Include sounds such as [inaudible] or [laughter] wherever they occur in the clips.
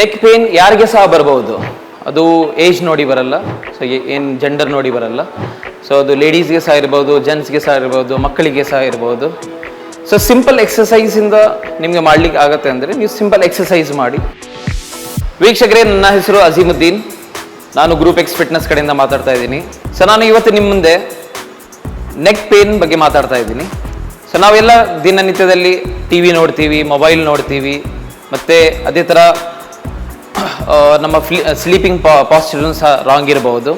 Neck pain ಯಾರಿಗೆ ಸಹ ಬರಬಹುದು ಅದು ಏಜ್ ನೋಡಿ ಬರಲ್ಲ. ಸೊ ಏನು ಜೆಂಡರ್ ನೋಡಿ ಬರಲ್ಲ. ಸೊ ಅದು ಲೇಡೀಸ್ಗೆ ಸಹ ಇರ್ಬೋದು ಜೆಂಟ್ಸ್ಗೆ ಸಹ ಇರ್ಬೋದು, ಮಕ್ಕಳಿಗೆ ಸಹ ಇರ್ಬೋದು. ಸೊ ಸಿಂಪಲ್ ಎಕ್ಸಸೈಸಿಂದ ನಿಮಗೆ ಮಾಡಲಿಕ್ಕೆ ಆಗತ್ತೆ ಅಂದರೆ ನೀವು ಸಿಂಪಲ್ ಎಕ್ಸಸೈಸ್ ಮಾಡಿ. ವೀಕ್ಷಕರೇ, ನನ್ನ ಹೆಸರು ಅಜೀಮುದ್ದೀನ್. ನಾನು ಗ್ರೂಪ್ ಎಕ್ಸ್ ಫಿಟ್ನೆಸ್ ಕಡೆಯಿಂದ ಮಾತಾಡ್ತಾ ಇದ್ದೀನಿ. ಸೊ ನಾನು ಇವತ್ತು ನಿಮ್ಮ ಮುಂದೆ ನೆಕ್ ಪೇನ್ ಬಗ್ಗೆ ಮಾತಾಡ್ತಾ ಇದ್ದೀನಿ. ಸೊ ನಾವೆಲ್ಲ ದಿನನಿತ್ಯದಲ್ಲಿ ಟಿ ವಿ ನೋಡ್ತೀವಿ ಮೊಬೈಲ್ ನೋಡ್ತೀವಿ, ಮತ್ತು ಅದೇ ಥರ ನಮ್ಮ ಫ್ಲಿ ಸ್ಲೀಪಿಂಗ್ ಪಾಸ್ಚರ್ನು ಸಹ ರಾಂಗ್ ಇರಬಹುದು.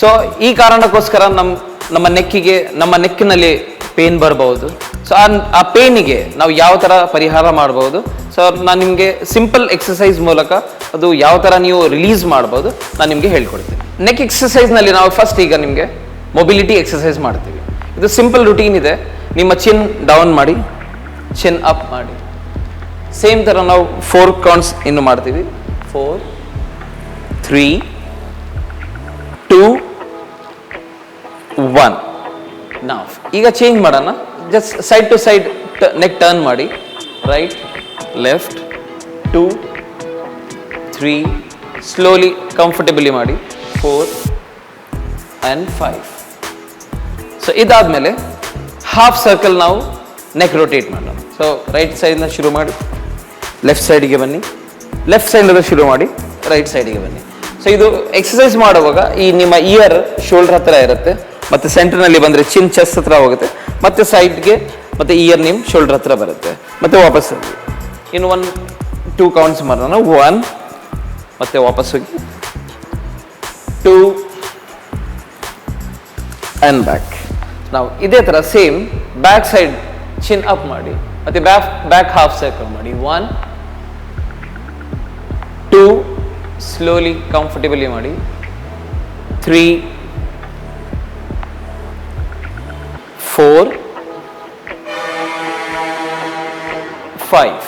ಸೊ ಈ ಕಾರಣಕ್ಕೋಸ್ಕರ ನಮ್ಮ ನಮ್ಮ ನೆಕ್ಕಿಗೆ, ನಮ್ಮ ನೆಕ್ಕಿನಲ್ಲಿ ಪೇನ್ ಬರಬಹುದು. ಸೊ ಆ ಆ ಪೇನಿಗೆ ನಾವು ಯಾವ ಥರ ಪರಿಹಾರ ಮಾಡ್ಬೋದು ಸೊ ನಾನು ನಿಮಗೆ ಸಿಂಪಲ್ ಎಕ್ಸಸೈಸ್ ಮೂಲಕ ಅದು ಯಾವ ಥರ ನೀವು ರಿಲೀಸ್ ಮಾಡ್ಬೋದು ನಾನು ನಿಮಗೆ ಹೇಳ್ಕೊಡ್ತೀನಿ. ನೆಕ್ ಎಕ್ಸಸೈಸ್ನಲ್ಲಿ ನಾವು ಫಸ್ಟ್ ಈಗ ನಿಮಗೆ ಮೊಬಿಲಿಟಿ ಎಕ್ಸಸೈಸ್ ಮಾಡ್ತೀವಿ. ಇದು ಸಿಂಪಲ್ ರುಟೀನ್ ಇದೆ. ನಿಮ್ಮ ಚಿನ್ ಡೌನ್ ಮಾಡಿ ಚಿನ್ ಅಪ್ ಮಾಡಿ. ಸೇಮ್ ಥರ ನಾವು ಫೋರ್ ಕೌಂಟ್ಸ್ ಇನ್ನು ಮಾಡ್ತೀವಿ. ಫೋರ್ ತ್ರೀ ಟೂ ಒನ್ ನಾವು ಈಗ ಚೇಂಜ್ ಮಾಡೋಣ. Just side to side neck turn ಮಾಡಿ. Right left two three slowly comfortably ಮಾಡಿ. ಫೋರ್ ಆ್ಯಂಡ್ ಫೈವ್ ಸೊ ಇದಾದಮೇಲೆ ಹಾಫ್ ಸರ್ಕಲ್ ನಾವು ನೆಕ್ ರೊಟೇಟ್ ಮಾಡೋಣ. ಸೊ ರೈಟ್ ಸೈಡ್ನ ಶುರು ಮಾಡಿ. ಲೆಫ್ಟ್ ಸೈಡಿಗೆ ಬನ್ನಿ. ಲೆಫ್ಟ್ ಸೈಡಿಂದ ಶುರು ಮಾಡಿ. ರೈಟ್ ಸೈಡಿಗೆ ಬನ್ನಿ. ಸೊ ಇದು ಎಕ್ಸಸೈಸ್ ಮಾಡುವಾಗ ಈ ನಿಮ್ಮ ಇಯರ್ ಶೋಲ್ಡರ್ ಹತ್ರ ಇರುತ್ತೆ. ಮತ್ತು ಸೆಂಟರ್ನಲ್ಲಿ ಬಂದರೆ ಚಿನ್ ಚೆಸ್ ಹತ್ರ ಹೋಗುತ್ತೆ. ಮತ್ತು ಸೈಡ್ಗೆ ಮತ್ತು ಇಯರ್ ನಿಮ್ಮ ಶೋಲ್ಡರ್ ಹತ್ರ ಬರುತ್ತೆ. ಮತ್ತು ವಾಪಸ್ ಇನ್ ಇನ್ನು ಒನ್ ಟೂ ಕೌಂಟ್ಸ್ ಮಾಡೋಣ. ಒನ್ ಮತ್ತೆ ವಾಪಸ್ ಹೋಗಿ. ಟೂ ಆ್ಯಂಡ್ ಬ್ಯಾಕ್ ನಾವು ಇದೇ ಥರ same back side chin up ಮಾಡಿ. ಮತ್ತೆ ಬ್ಯಾಕ್ ಬ್ಯಾಕ್ ಹಾಫ್ ಸರ್ಕಲ್ ಮಾಡಿ. ಒನ್ ಟೂ ಸ್ಲೋಲಿ ಕಂಫರ್ಟೇಬಲಿ ಮಾಡಿ. ತ್ರೀ ಫೋರ್ ಫೈವ್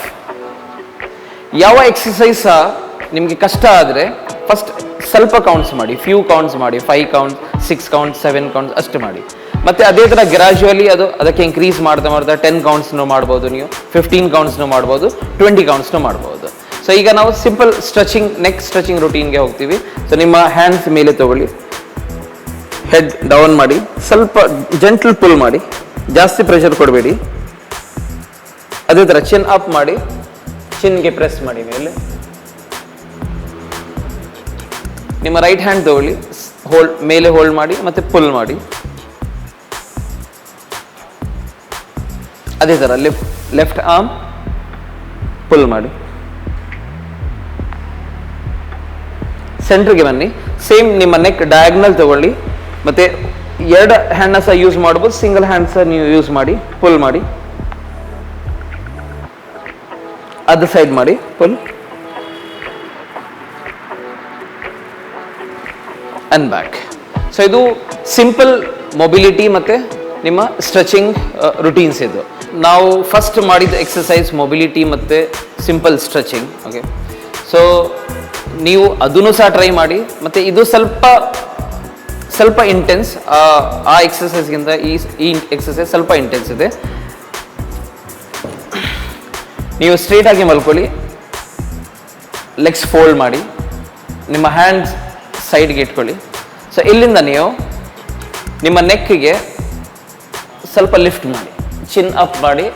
ಯಾವ ಎಕ್ಸಸೈಸ್ ನಿಮಗೆ ಕಷ್ಟ ಆದರೆ ಫಸ್ಟ್ ಸ್ವಲ್ಪ ಕೌಂಟ್ಸ್ ಮಾಡಿ. ಫ್ಯೂ ಕೌಂಟ್ಸ್ ಮಾಡಿ. Five count six count seven counts ಅಷ್ಟು ಮಾಡಿ. ಮತ್ತೆ ಅದೇ ಥರ ಗ್ರಾಜುವಲಿ ಅದು ಅದಕ್ಕೆ ಇನ್ಕ್ರೀಸ್ ಮಾಡ್ತಾ ಮಾಡ್ತಾ ಟೆನ್ ಕೌಂಟ್ಸ್ನು ಮಾಡ್ಬೋದು ನೀವು. ಫಿಫ್ಟೀನ್ ಕೌಂಟ್ಸ್ನು ಮಾಡ್ಬೋದು. ಟ್ವೆಂಟಿ ಕೌಂಟ್ಸ್ನು ಮಾಡ್ಬೋದು. ಸೊ ಈಗ ನಾವು ಸಿಂಪಲ್ ಸ್ಟ್ರೆಚಿಂಗ್ ನೆಕ್ ಸ್ಟ್ರೆಚಿಂಗ್ ರುಟೀನ್ಗೆ ಹೋಗ್ತೀವಿ. ಸೊ ನಿಮ್ಮ ಹ್ಯಾಂಡ್ಸ್ ಮೇಲೆ ತಗೊಳ್ಳಿ. ಹೆಡ್ ಡೌನ್ ಮಾಡಿ. ಸ್ವಲ್ಪ ಜೆಂಟಲ್ ಪುಲ್ ಮಾಡಿ. ಜಾಸ್ತಿ ಪ್ರೆಷರ್ ಕೊಡಬೇಡಿ. ಅದೇ ಥರ ಚಿನ್ ಅಪ್ ಮಾಡಿ. ಚಿನ್ಗೆ ಪ್ರೆಸ್ ಮಾಡಿ ಮೇಲೆ. ನಿಮ್ಮ ರೈಟ್ ಹ್ಯಾಂಡ್ ತಗೊಳ್ಳಿ. ಹೋಲ್ಡ್ ಮೇಲೆ ಹೋಲ್ಡ್ ಮಾಡಿ ಮತ್ತೆ ಪುಲ್ ಮಾಡಿ. ಅದೇ ಥರ ಲೆಫ್ಟ್ ಲೆಫ್ಟ್ ಆರ್ಮ್ ಪುಲ್ ಮಾಡಿ. ಸೆಂಟ್ರಿಗೆ ಬನ್ನಿ. ಸೇಮ್ ನಿಮ್ಮ ನೆಕ್ ಡಯಾಗ್ನಲ್ ತಗೊಳ್ಳಿ. ಮತ್ತೆ ಎರಡು ಹ್ಯಾಂಡ್ನ ಸಹ ಯೂಸ್ ಮಾಡ್ಬೋದು ಸಿಂಗಲ್ ಹ್ಯಾಂಡ್ ಸಹ ನೀವು ಯೂಸ್ ಮಾಡಿ ಪುಲ್ ಮಾಡಿ. ಅದು ಸೈಡ್ ಮಾಡಿ ಪುಲ್ ಅನ್ ಬ್ಯಾಕ್ ಸೊ ಇದು ಸಿಂಪಲ್ ಮೊಬಿಲಿಟಿ ಮತ್ತೆ ನಿಮ್ಮ ಸ್ಟ್ರೆಚಿಂಗ್ ರುಟೀನ್ಸ್ ಇದು. ನಾವು ಫಸ್ಟ್ ಮಾಡಿದ ಎಕ್ಸಸೈಸ್ ಮೊಬಿಲಿಟಿ ಮತ್ತು ಸಿಂಪಲ್ ಸ್ಟ್ರೆಚಿಂಗ್ ಓಕೆ ಸೊ ನೀವು ಅದನ್ನು ಸಹ ಟ್ರೈ ಮಾಡಿ, ಮತ್ತು ಇದು ಸ್ವಲ್ಪ ಸ್ವಲ್ಪ ಇಂಟೆನ್ಸ್ ಆ ಎಕ್ಸಸೈಸ್ಗಿಂತ ಈ ಈ ಎಕ್ಸಸೈಸ್ ಸ್ವಲ್ಪ ಇಂಟೆನ್ಸ್ ಇದೆ. ನೀವು ಸ್ಟ್ರೇಟಾಗಿ ಮಲ್ಕೊಳ್ಳಿ. ಲೆಗ್ಸ್ ಫೋಲ್ಡ್ ಮಾಡಿ. ನಿಮ್ಮ ಹ್ಯಾಂಡ್ಸ್ ಸೈಡ್ಗೆ ಇಟ್ಕೊಳ್ಳಿ. ಸೊ ಇಲ್ಲಿಂದ ನೀವು ನಿಮ್ಮ ನೆಕ್ಕಿಗೆ ಸ್ವಲ್ಪ ಲಿಫ್ಟ್ ಮಾಡಿ. ಚಿನ್ ಅಪ್ ಮಾಡಿ,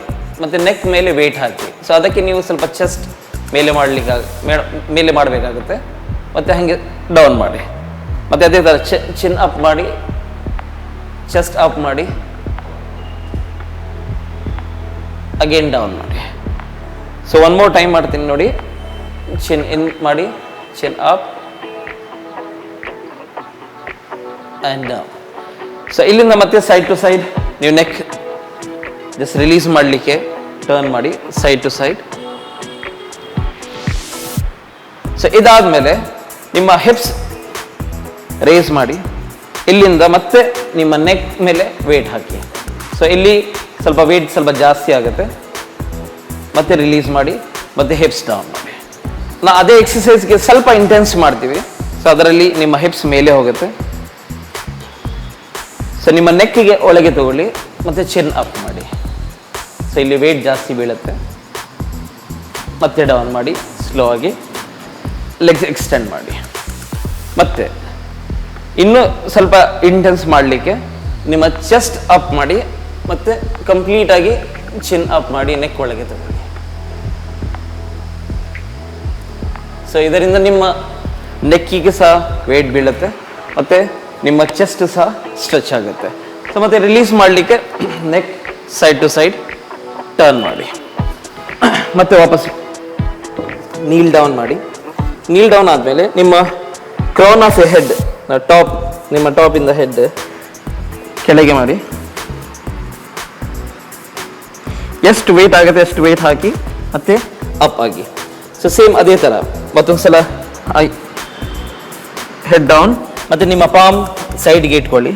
ಮತ್ತು ನೆಕ್ ಮೇಲೆ ವೆಯ್ಟ್ ಹಾಕಿ. ಸೊ ಅದಕ್ಕೆ ನೀವು ಸ್ವಲ್ಪ ಚೆಸ್ಟ್ ಮೇಲೆ ಮಾಡಲಿಕ್ಕೆ ಮೇಲೆ ಮಾಡಬೇಕಾಗುತ್ತೆ. ಮತ್ತು ಹಾಗೆ ಡೌನ್ ಮಾಡಿ. ಮತ್ತು ಅದೇ ಥರ ಚಿನ್ ಅಪ್ ಮಾಡಿ ಚೆಸ್ಟ್ ಅಪ್ ಮಾಡಿ ಅಗೇನ್ ಡೌನ್ ಮಾಡಿ. ಸೊ ಒನ್ ಮೋರ್ ಟೈಮ್ ಮಾಡ್ತೀನಿ ನೋಡಿ. ಚಿನ್ ಇನ್ ಮಾಡಿ chin up and down so ಇಲ್ಲಿಂದ ಮತ್ತೆ ಸೈಡ್ ಟು ಸೈಡ್ ನೀವು ನೆಕ್ ಜಸ್ಟ್ ರಿಲೀಸ್ ಮಾಡಲಿಕ್ಕೆ ಟರ್ನ್ ಮಾಡಿ ಸೈಡ್ ಟು ಸೈಡ್ ಸೊ ಇದಾದಮೇಲೆ ನಿಮ್ಮ ಹಿಪ್ಸ್ ರೇಸ್ ಮಾಡಿ, ಇಲ್ಲಿಂದ ಮತ್ತೆ ನಿಮ್ಮ ನೆಕ್ ಮೇಲೆ ವೇಟ್ ಹಾಕಿ. ಸೊ ಇಲ್ಲಿ ಸ್ವಲ್ಪ ವೇಟ್ ಸ್ವಲ್ಪ ಜಾಸ್ತಿ ಆಗುತ್ತೆ. ಮತ್ತೆ ರಿಲೀಸ್ ಮಾಡಿ, ಮತ್ತೆ ಹಿಪ್ಸ್ ಡೌನ್ ಮಾಡಿ. ನಾ ಅದೇ ಎಕ್ಸಸೈಸ್ಗೆ ಸ್ವಲ್ಪ ಇಂಟೆನ್ಸ್ ಮಾಡ್ತೀವಿ. ಸೊ ಅದರಲ್ಲಿ ನಿಮ್ಮ ಹಿಪ್ಸ್ ಮೇಲೆ ಹೋಗುತ್ತೆ. ಸೊ ನಿಮ್ಮ ನೆಕ್ಕಿಗೆ ಒಳಗೆ ತಗೊಳ್ಳಿ, ಮತ್ತೆ ಚಿನ್ ಅಪ್ ಮಾಡಿ. ಸೊ ಇಲ್ಲಿ ವೇಟ್ ಜಾಸ್ತಿ ಬೀಳುತ್ತೆ. ಮತ್ತೆ ಡೌನ್ ಮಾಡಿ ಸ್ಲೋ ಆಗಿ ಲೆಗ್ಸ್ ಎಕ್ಸ್ಟೆಂಡ್ ಮಾಡಿ. ಮತ್ತೆ, ಇನ್ನೂ ಸ್ವಲ್ಪ ಇಂಟೆನ್ಸ್ ಮಾಡಲಿಕ್ಕೆ ನಿಮ್ಮ ಚೆಸ್ಟ್ ಅಪ್ ಮಾಡಿ, ಮತ್ತೆ ಕಂಪ್ಲೀಟ್ ಆಗಿ ಚಿನ್ ಅಪ್ ಮಾಡಿ ನೆಕ್ ಒಳಗೆ ತಗೊಳ್ಳಿ. ಸೊ ಇದರಿಂದ ನಿಮ್ಮ ನೆಕ್ಕಿಗೆ ಸಹ ವೇಟ್ ಬೀಳುತ್ತೆ, ಮತ್ತೆ ನಿಮ್ಮ ಚೆಸ್ಟ್ ಸಹ ಸ್ಟ್ರೆಚ್ ಆಗುತ್ತೆ. ಸೊ ಮತ್ತೆ ರಿಲೀಸ್ ಮಾಡಲಿಕ್ಕೆ neck side to side turn ಮಾಡಿ. [clears throat] ಮತ್ತೆ ವಾಪಸ್ ನೀಲ್ ಡೌನ್ ಮಾಡಿ. ನೀಲ್ ಡೌನ್ ಆದಮೇಲೆ ನಿಮ್ಮ crown of a head top ನಿಮ್ಮ ಟಾಪ್ ಇಂದ ಹೆಡ್ ಕೆಳಗೆ ಮಾಡಿ. ಎಷ್ಟು ವೆಯ್ಟ್ ಆಗುತ್ತೆ ಅಷ್ಟು ವೆಯ್ಟ್ ಹಾಕಿ ಮತ್ತೆ ಅಪ್ ಆಗಿ. ಸೊ ಸೇಮ್ ಅದೇ ಥರ ಐ ಹೆಡ್ ಡೌನ್ ಮತ್ತೆ ನಿಮ್ಮ ಪಾಮ್ ಸೈಡ್ಗೆ ಇಟ್ಕೊಳ್ಳಿ.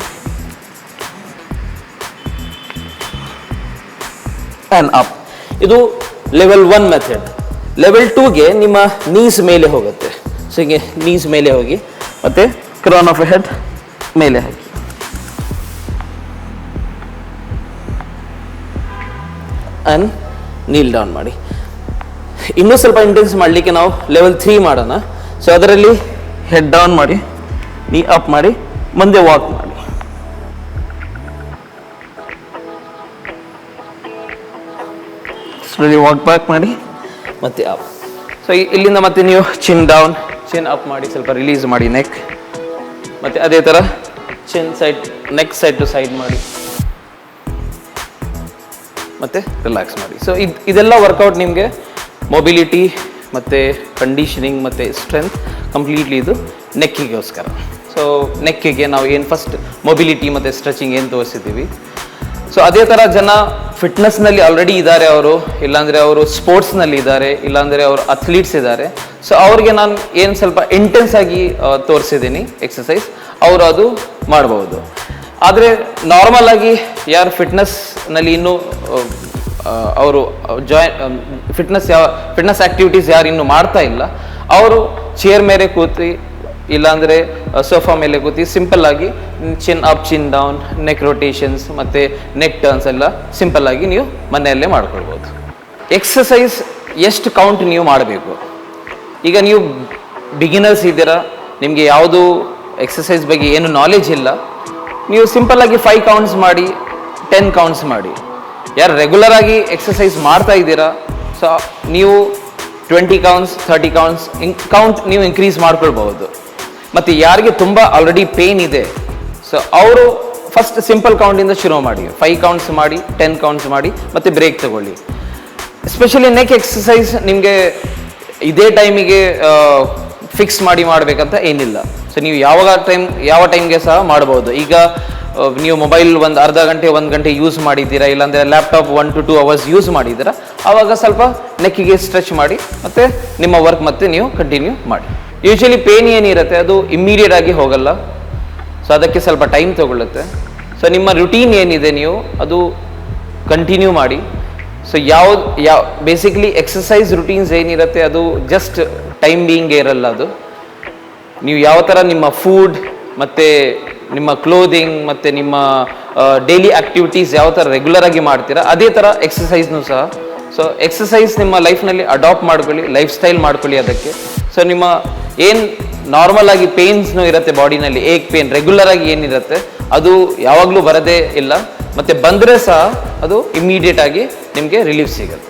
ಆ್ಯಂಡ್ ಅಪ್ ಇದು ಲೆವೆಲ್ ಒನ್ ಮೆಥಡ್ ಲೆವೆಲ್ ಟೂಗೆ ನಿಮ್ಮ ನೀಸ್ ಮೇಲೆ ಹೋಗುತ್ತೆ. ಸೊ ಹೀಗೆ ನೀಸ್ ಮೇಲೆ ಹೋಗಿ, ಮತ್ತೆ ಕ್ರಾನ್ ಆಫ್ ಹೆಡ್ ಮೇಲೆ ಹಾಕಿ. ಆ್ಯಂಡ್ ನೀಲ್ ಡೌನ್ ಮಾಡಿ. ಇನ್ನೂ ಸ್ವಲ್ಪ ಇಂಟೆನ್ಸ್ ಮಾಡಲಿಕ್ಕೆ ನಾವು ಲೆವೆಲ್ ತ್ರೀ ಮಾಡೋಣ. ಸೊ ಅದರಲ್ಲಿ ಹೆಡ್ ಡೌನ್ ಮಾಡಿ ನೀ ಅಪ್ ಮಾಡಿ, ಮುಂದೆ ವಾಕ್ ಮಾಡಿ. ವಾಕ್ ಬ್ಯಾಕ್ ಮಾಡಿ. ಮತ್ತೆ ಅಪ್ ಸೊ ಇಲ್ಲಿಂದ ಮತ್ತೆ ನೀವು ಚಿನ್ ಡೌನ್ ಚಿನ್ ಅಪ್ ಮಾಡಿ, ಸ್ವಲ್ಪ ರಿಲೀಸ್ ಮಾಡಿ ನೆಕ್ ಮತ್ತೆ ಅದೇ ಥರ chin side neck side to side ಮಾಡಿ. ಮತ್ತೆ ರಿಲ್ಯಾಕ್ಸ್ ಮಾಡಿ. ಸೊ ಇದು ಇದೆಲ್ಲ ವರ್ಕೌಟ್ ನಿಮಗೆ ಮೊಬಿಲಿಟಿ ಮತ್ತು ಕಂಡೀಷನಿಂಗ್ ಮತ್ತು ಸ್ಟ್ರೆಂತ್ ಕಂಪ್ಲೀಟ್ಲಿ ಇದು ನೆಕ್ಕಿಗೋಸ್ಕರ ಸೊ ನೆಕ್ಕಿಗೆ ನಾವು ಏನು ಫಸ್ಟ್ ಮೊಬಿಲಿಟಿ ಮತ್ತು ಸ್ಟ್ರೆಚಿಂಗ್ ಏನು ತೋರಿಸಿದ್ದೀವಿ? ಸೊ ಅದೇ ಥರ ಜನ ಫಿಟ್ನೆಸ್ನಲ್ಲಿ ಆಲ್ರೆಡಿ ಇದ್ದಾರೆ ಅವರು. ಇಲ್ಲಾಂದರೆ ಅವರು ಸ್ಪೋರ್ಟ್ಸ್ನಲ್ಲಿ ಇದ್ದಾರೆ. ಇಲ್ಲಾಂದರೆ ಅವರು ಅಥ್ಲೀಟ್ಸ್ ಇದ್ದಾರೆ. ಸೊ ಅವ್ರಿಗೆ ನಾನು ಏನು ಸ್ವಲ್ಪ ಇಂಟೆನ್ಸ್ ಆಗಿ ತೋರಿಸಿದ್ದೀನಿ ಎಕ್ಸಸೈಸ್ ಅವರು ಅದು ಮಾಡ್ಬೋದು ಆದರೆ ನಾರ್ಮಲ್ ಆಗಿ ಯಾರು ಫಿಟ್ನೆಸ್ನಲ್ಲಿ ಇನ್ನೂ ಅವರು ಜಾಯ್ ಫಿಟ್ನೆಸ್ ಯಾವ ಫಿಟ್ನೆಸ್ ಆ್ಯಕ್ಟಿವಿಟೀಸ್ ಯಾರು ಇನ್ನೂ ಮಾಡ್ತಾ ಇಲ್ಲ, ಅವರು ಚೇರ್ ಮೇಲೆ ಕೂತಿ ಇಲ್ಲಾಂದರೆ ಸೋಫಾ ಮೇಲೆ ಕೂತಿ ಸಿಂಪಲ್ ಆಗಿ chin up chin down neck rotations ಮತ್ತು ನೆಕ್ ಟರ್ನ್ಸ್ ಎಲ್ಲ ಸಿಂಪಲ್ ಆಗಿ ನೀವು ಮನೆಯಲ್ಲೇ ಮಾಡ್ಕೊಳ್ಬೋದು. ಎಕ್ಸಸೈಸ್ ಎಷ್ಟು ಕೌಂಟ್ ನೀವು ಮಾಡಬೇಕು? ಈಗ ನೀವು ಬಿಗಿನರ್ಸ್ ಇದ್ದೀರಾ, ನಿಮಗೆ ಯಾವುದು ಎಕ್ಸಸೈಸ್ ಬಗ್ಗೆ ಏನು ನಾಲೆಜ್ ಇಲ್ಲ, ನೀವು ಸಿಂಪಲ್ ಆಗಿ ಫೈವ್ ಕೌಂಟ್ಸ್ ಮಾಡಿ ಟೆನ್ ಕೌಂಟ್ಸ್ ಮಾಡಿ. ಯಾರು ರೆಗ್ಯುಲರ್ ಆಗಿ ಎಕ್ಸಸೈಸ್ ಮಾಡ್ತಾ ಇದ್ದೀರಾ ಸೊ ನೀವು twenty counts thirty counts in count ನೀವು ಇನ್ಕ್ರೀಸ್ ಮಾಡ್ಕೊಳ್ಬಹುದು. ಮತ್ತು ಯಾರಿಗೆ ತುಂಬ ಆಲ್ರೆಡಿ ಪೇನ್ ಇದೆ. ಸೊ ಅವರು ಫಸ್ಟ್ ಸಿಂಪಲ್ ಕೌಂಟಿಂದ ಶುರು ಮಾಡಿ. ಫೈವ್ ಕೌಂಟ್ಸ್ ಮಾಡಿ ಟೆನ್ ಕೌಂಟ್ಸ್ ಮಾಡಿ, ಮತ್ತು ಬ್ರೇಕ್ ತಗೊಳ್ಳಿ. ಎಸ್ಪೆಷಲಿ ನೆಕ್ ಎಕ್ಸಸೈಸ್ ನಿಮಗೆ ಇದೇ ಟೈಮಿಗೆ ಫಿಕ್ಸ್ ಮಾಡಿ ಮಾಡಬೇಕಂತ ಏನಿಲ್ಲ. ಸೊ ನೀವು ಯಾವಾಗ ಟೈಮ್ ಯಾವ ಟೈಮ್ಗೆ ಸಹ ಮಾಡ್ಬೋದು. ಈಗ ನೀವು ಮೊಬೈಲ್ ಒಂದು ಅರ್ಧ ಗಂಟೆ, ಒಂದು ಗಂಟೆ ಯೂಸ್ ಮಾಡಿದ್ದೀರಾ, ಇಲ್ಲಾಂದರೆ laptop one to two hours use ಮಾಡಿದ್ದೀರಾ, ಆವಾಗ ಸ್ವಲ್ಪ ನೆಕ್ಕಿಗೆ ಸ್ಟ್ರೆಚ್ ಮಾಡಿ, ಮತ್ತು ನಿಮ್ಮ ವರ್ಕ್ ಮತ್ತೆ ನೀವು ಕಂಟಿನ್ಯೂ ಮಾಡಿ. ಯೂಶಲಿ ಪೇನ್ ಏನಿರುತ್ತೆ ಅದು ಇಮ್ಮಿಡಿಯೇಟ್ ಆಗಿ ಹೋಗಲ್ಲ. ಸೊ ಅದಕ್ಕೆ ಸ್ವಲ್ಪ ಟೈಮ್ ತಗೊಳ್ಳುತ್ತೆ. ಸೊ ನಿಮ್ಮ ರುಟೀನ್ ಏನಿದೆ ನೀವು, ಅದು ಕಂಟಿನ್ಯೂ ಮಾಡಿ. ಸೊ ಯಾವ ಯಾವ ಬೇಸಿಕ್ಲಿ ಎಕ್ಸಸೈಸ್ ರುಟೀನ್ಸ್ ಏನಿರುತ್ತೆ, ಅದು ಜಸ್ಟ್ ಟೈಮ್ ಬೀಯಿಂಗ್ ಇರಲ್ಲ ಅದು. ನೀವು ಯಾವ ಥರ ನಿಮ್ಮ ಫುಡ್ ಮತ್ತು ನಿಮ್ಮ ಕ್ಲೋದಿಂಗ್ ಮತ್ತು ನಿಮ್ಮ ಡೈಲಿ ಆ್ಯಕ್ಟಿವಿಟೀಸ್ ಯಾವ ಥರ ರೆಗ್ಯುಲರ್ ಆಗಿ ಮಾಡ್ತೀರಾ, ಅದೇ ಥರ ಎಕ್ಸಸೈಸ್ನೂ ಸಹ. ಸೊ ಎಕ್ಸಸೈಸ್ ನಿಮ್ಮ ಲೈಫ್ನಲ್ಲಿ ಅಡಾಪ್ಟ್ ಮಾಡ್ಕೊಳ್ಳಿ ಲೈಫ್ ಸ್ಟೈಲ್ ಮಾಡ್ಕೊಳ್ಳಿ ಅದಕ್ಕೆ. ಸೊ ನಿಮ್ಮ ಏನು ನಾರ್ಮಲ್ ಆಗಿ ಪೇನ್ಸ್ನು ಇರುತ್ತೆ ಬಾಡಿನಲ್ಲಿ ಏಕ್ ಪೇನ್ ರೆಗ್ಯುಲರ್ ಆಗಿ ಏನಿರುತ್ತೆ ಅದು ಯಾವಾಗಲೂ ಬರದೇ ಇಲ್ಲ. ಮತ್ತು ಬಂದರೆ ಸಹ ಅದು ಇಮ್ಮಿಡಿಯೇಟ್ ಆಗಿ ನಿಮಗೆ ರಿಲೀಫ್ ಸಿಗುತ್ತೆ.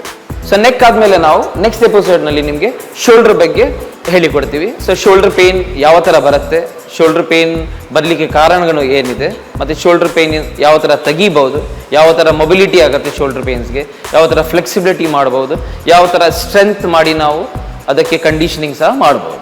ಸೊ ನೆಕ್ ಆದಮೇಲೆ ನಾವು ನೆಕ್ಸ್ಟ್ ಎಪಿಸೋಡ್ನಲ್ಲಿ ನಿಮಗೆ ಶೋಲ್ಡ್ರ್ ಬಗ್ಗೆ ಹೇಳಿಕೊಡ್ತೀವಿ. ಸೊ ಶೋಲ್ಡ್ರ್ ಪೇನ್ ಯಾವ ಥರ ಬರುತ್ತೆ ಶೋಲ್ಡ್ರ್ ಪೇನ್ ಬರಲಿಕ್ಕೆ ಕಾರಣಗಳು ಏನಿದೆ, ಮತ್ತು ಶೋಲ್ಡ್ರ್ ಪೇನ್ ಯಾವ ಥರ ತೆಗಿಬೋದು ಯಾವ ಥರ ಮೊಬಿಲಿಟಿ ಆಗುತ್ತೆ ಶೋಲ್ಡ್ರ್ ಪೇನ್ಸ್ಗೆ ಯಾವ ಥರ ಫ್ಲೆಕ್ಸಿಬಿಲಿಟಿ ಮಾಡ್ಬೋದು ಯಾವ ಥರ ಸ್ಟ್ರೆಂತ್ ಮಾಡಿ ನಾವು ಅದಕ್ಕೆ ಕಂಡೀಷನಿಂಗ್ ಸಹ ಮಾಡ್ಬೋದು